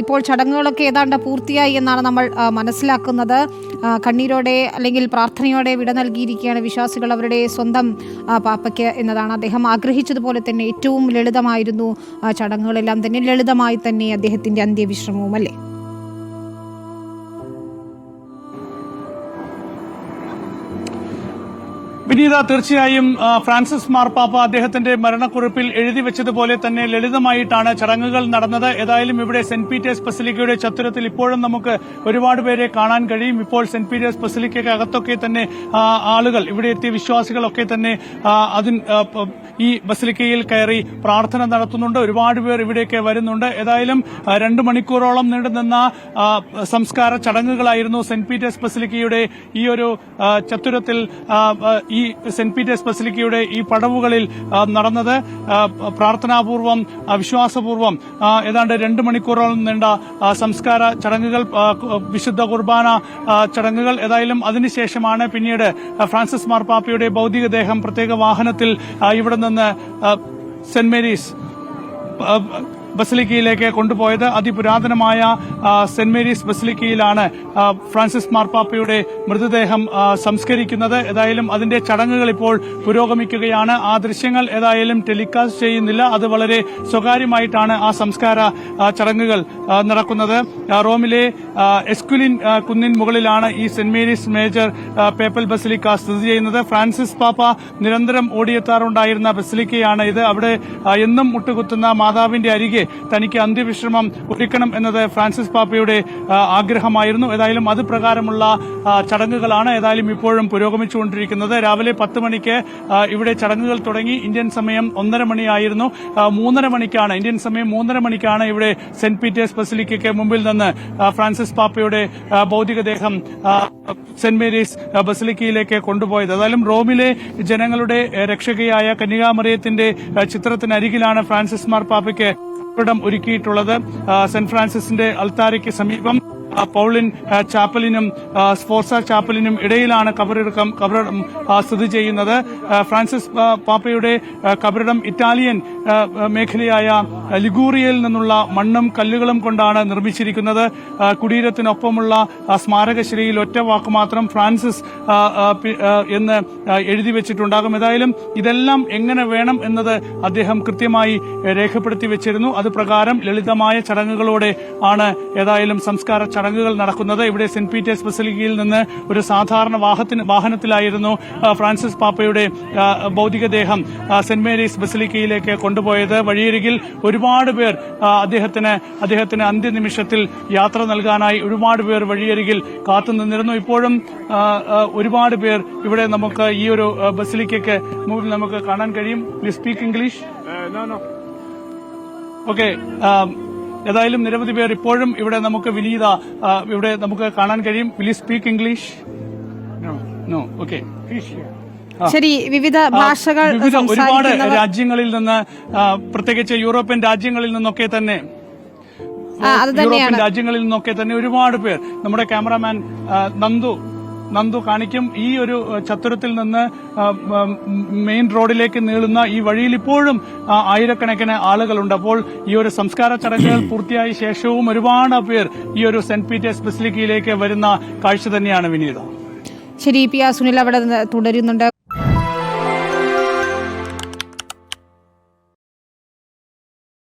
ഇപ്പോൾ ചടങ്ങുകളൊക്കെ ഏതാണ്ട് പൂർത്തിയായി എന്നാണ് നമ്മൾ മനസ്സിലാക്കുന്നത്. കണ്ണീരോടെ അല്ലെങ്കിൽ പ്രാർത്ഥനയോടെ വിട നൽകിയിരിക്കുകയാണ് വിശ്വാസികൾ അവരുടെ സ്വന്തം പാപ്പയ്ക്ക് എന്നതാണ് അദ്ദേഹം ആഗ്രഹിച്ചതുപോലെ തന്നെ ഏറ്റവും ലളിതമായിരുന്നു ചടങ്ങുകളെല്ലാം തന്നെ ലളിതമായി തന്നെ അദ്ദേഹത്തിന്റെ അന്ത്യവിശ്രമവും അല്ലേ വിനീത തീർച്ചയായും ഫ്രാൻസിസ് മാർപ്പാപ്പ അദ്ദേഹത്തിന്റെ മരണക്കുറിപ്പിൽ എഴുതി വെച്ചതുപോലെ തന്നെ ലളിതമായിട്ടാണ് ചടങ്ങുകൾ നടന്നത്. ഏതായാലും ഇവിടെ സെന്റ് പീറ്റേഴ്സ് ബസിലിക്കയുടെ ചത്തുരത്തിൽ ഇപ്പോഴും നമുക്ക് ഒരുപാട് പേരെ കാണാൻ കഴിയും. ഇപ്പോൾ സെന്റ് പീറ്റേഴ്സ് ബസിലിക്കയ്ക്ക് അകത്തൊക്കെ തന്നെ ആളുകൾ ഇവിടെ എത്തിയ വിശ്വാസികളൊക്കെ തന്നെ അതിന് ഈ ബസിലിക്കയിൽ കയറി പ്രാർത്ഥന നടത്തുന്നുണ്ട്. ഒരുപാട് പേർ ഇവിടേക്ക് വരുന്നുണ്ട്. ഏതായാലും രണ്ട് മണിക്കൂറോളം നീണ്ടുനിന്ന സംസ്കാര ചടങ്ങുകളായിരുന്നു സെന്റ് പീറ്റേഴ്സ് ബസിലിക്കയുടെ ഈ ഒരു ചത്തുരത്തിൽ ആ, ഈ സെന്റ് പീറ്റേഴ്സ് ബസിലിക്കയുടെ ഈ പടവുകളിൽ നടന്നത് പ്രാർത്ഥനാപൂർവം വിശ്വാസപൂർവം ഏതാണ്ട് രണ്ട് മണിക്കൂറോളം നീണ്ട സംസ്കാര ചടങ്ങുകൾ വിശുദ്ധ കുർബാന ചടങ്ങുകൾ. ഏതായാലും അതിനുശേഷമാണ് പിന്നീട് ഫ്രാൻസിസ് മാർപ്പാപ്പയുടെ ഭൗതികദേഹം പ്രത്യേക വാഹനത്തിൽ ഇവിടെ നിന്ന് സെന്റ് മേരീസ് ബസിലിക്കയിലേക്ക് കൊണ്ടുപോയത്. അതിപുരാതനമായ സെന്റ് മേരീസ് ബസിലിക്കയിലാണ് ഫ്രാൻസിസ് മാർപ്പാപ്പയുടെ മൃതദേഹം സംസ്കരിക്കുന്നത്. ഏതായാലും അതിന്റെ ചടങ്ങുകൾ ഇപ്പോൾ പുരോഗമിക്കുകയാണ്. ആ ദൃശ്യങ്ങൾ ഏതായാലും ടെലികാസ്റ്റ് ചെയ്യുന്നില്ല. അത് വളരെ സ്വകാര്യമായിട്ടാണ് ആ സംസ്കാര ചടങ്ങുകൾ നടക്കുന്നത്. റോമിലെ എസ്കുലിൻ കുന്നിൻ മുകളിലാണ് ഈ saint Mary's major papal basilica സ്ഥിതി ചെയ്യുന്നത്. ഫ്രാൻസിസ് പാപ്പ നിരന്തരം ഓടിയെത്താറുണ്ടായിരുന്ന ബസിലിക്കയാണ് ഇത്. അവിടെ എന്നും മുട്ടുകുത്തുന്ന മാതാവിന്റെ അരികെ തനിക്ക് അന്ത്യവിശ്രമം ഒരുക്കണം എന്നത് ഫ്രാൻസിസ് പാപ്പയുടെ ആഗ്രഹമായിരുന്നു. ഏതായാലും അത് പ്രകാരമുള്ള ചടങ്ങുകളാണ് ഏതായാലും ഇപ്പോഴും പുരോഗമിച്ചുകൊണ്ടിരിക്കുന്നത്. രാവിലെ പത്ത് മണിക്ക് ഇവിടെ ചടങ്ങുകൾ തുടങ്ങി. ഇന്ത്യൻ സമയം ഒന്നര മണിയായിരുന്നു. മൂന്നര മണിക്കാണ്. ഇന്ത്യൻ സമയം മൂന്നര മണിക്കാണ് ഇവിടെ സെന്റ് പീറ്റേഴ്സ് ബസിലിക്കയ്ക്ക് മുമ്പിൽ നിന്ന് ഫ്രാൻസിസ് പാപ്പയുടെ ഭൗതികദേഹം സെന്റ് മേരീസ് ബസിലിക്കയിലേക്ക് കൊണ്ടുപോയത്. ഏതായാലും റോമിലെ ജനങ്ങളുടെ രക്ഷകയായ കന്യകാമറിയത്തിന്റെ ചിത്രത്തിനരികിലാണ് ഫ്രാൻസിസ് മാർ പാപ്പയ്ക്ക് ഒരുക്കിയിട്ടുള്ളത് സെന്റ് ഫ്രാൻസിസിന്റെ അൽത്താരയ്ക്ക് സമീപം. പൗളിൻ ചാപ്പലിനും സ്പോർട്സ ചാപ്പലിനും ഇടയിലാണ് കബറിടക്കം കബറിടം സ്ഥിതി ചെയ്യുന്നത്. ഫ്രാൻസിസ് പാപ്പയുടെ കബറിടം ഇറ്റാലിയൻ മേഖലയായ ലിഗൂറിയയിൽ നിന്നുള്ള മണ്ണും കല്ലുകളും കൊണ്ടാണ് നിർമ്മിച്ചിരിക്കുന്നത്. കുടീരത്തിനൊപ്പമുള്ള സ്മാരകശിലയിൽ ഒറ്റ വാക്ക് മാത്രം ഫ്രാൻസിസ് എന്ന് എഴുതി വെച്ചിട്ടുണ്ടാകും. ഏതായാലും ഇതെല്ലാം എങ്ങനെ വേണം എന്നത് അദ്ദേഹം കൃത്യമായി രേഖപ്പെടുത്തി വെച്ചിരുന്നു. അത് പ്രകാരം ലളിതമായ ചടങ്ങുകളോടെ ആണ് ഏതായാലും സംസ്കാര ചടങ്ങുകൾ നടക്കുന്നത്. ഇവിടെ സെന്റ് പീറ്റേഴ്സ് ബസലിക്കയിൽ നിന്ന് ഒരു സാധാരണ വാഹത്തിന് വാഹനത്തിലായിരുന്നു ഫ്രാൻസിസ് പാപ്പയുടെ ഭൗതികദേഹം സെന്റ് മേരീസ് ബസലിക്കയിലേക്ക് കൊണ്ടുപോയത്. വഴിയരികിൽ ഒരുപാട് പേർ അദ്ദേഹത്തിന് അദ്ദേഹത്തിന് അന്ത്യനിമിഷത്തിൽ യാത്ര നൽകാനായി ഒരുപാട് പേർ വഴിയരികിൽ കാത്തുനിന്നിരുന്നു ഇപ്പോഴും ഒരുപാട് പേർ ഇവിടെ നമുക്ക് ഈ ഒരു ബസിലിക്കയ്ക്ക് മുമ്പിൽ നമുക്ക് കാണാൻ കഴിയും. സ്പീക്ക് ഇംഗ്ലീഷ് ഓക്കെ ഏതായാലും നിരവധി പേർ ഇപ്പോഴും ഇവിടെ നമുക്ക് വിനീത ഇവിടെ നമുക്ക് കാണാൻ കഴിയും. വിലി സ്പീക്ക് ഇംഗ്ലീഷ് നോ ഓക്കെ ശരി വിവിധ ഭാഷകൾ വിവിധ ഒരുപാട് രാജ്യങ്ങളിൽ നിന്ന് പ്രത്യേകിച്ച് യൂറോപ്യൻ രാജ്യങ്ങളിൽ നിന്നൊക്കെ തന്നെ. യൂറോപ്യൻ രാജ്യങ്ങളിൽ നിന്നൊക്കെ തന്നെ ഒരുപാട് പേർ. നമ്മുടെ ക്യാമറാമാൻ നന്ദു നന്ദു കാണിക്കും. ഈ ഒരു ചത്തുരത്തിൽ നിന്ന് മെയിൻ റോഡിലേക്ക് നീളുന്ന ഈ വഴിയിൽ ഇപ്പോഴും ആയിരക്കണക്കിന് ആളുകളുണ്ട്. അപ്പോൾ ഈ ഒരു സംസ്കാര ചടങ്ങുകൾ പൂർത്തിയായ ശേഷവും ഒരുപാട് പേർ ഈ ഒരു സെന്റ് പീറ്റേഴ്സ് ബസിലിക്കയിലേക്ക് വരുന്ന കാഴ്ച തന്നെയാണ് വിനീത. ശരി പി ആ സുനിൽ അവിടെ തുടരുന്നുണ്ട്.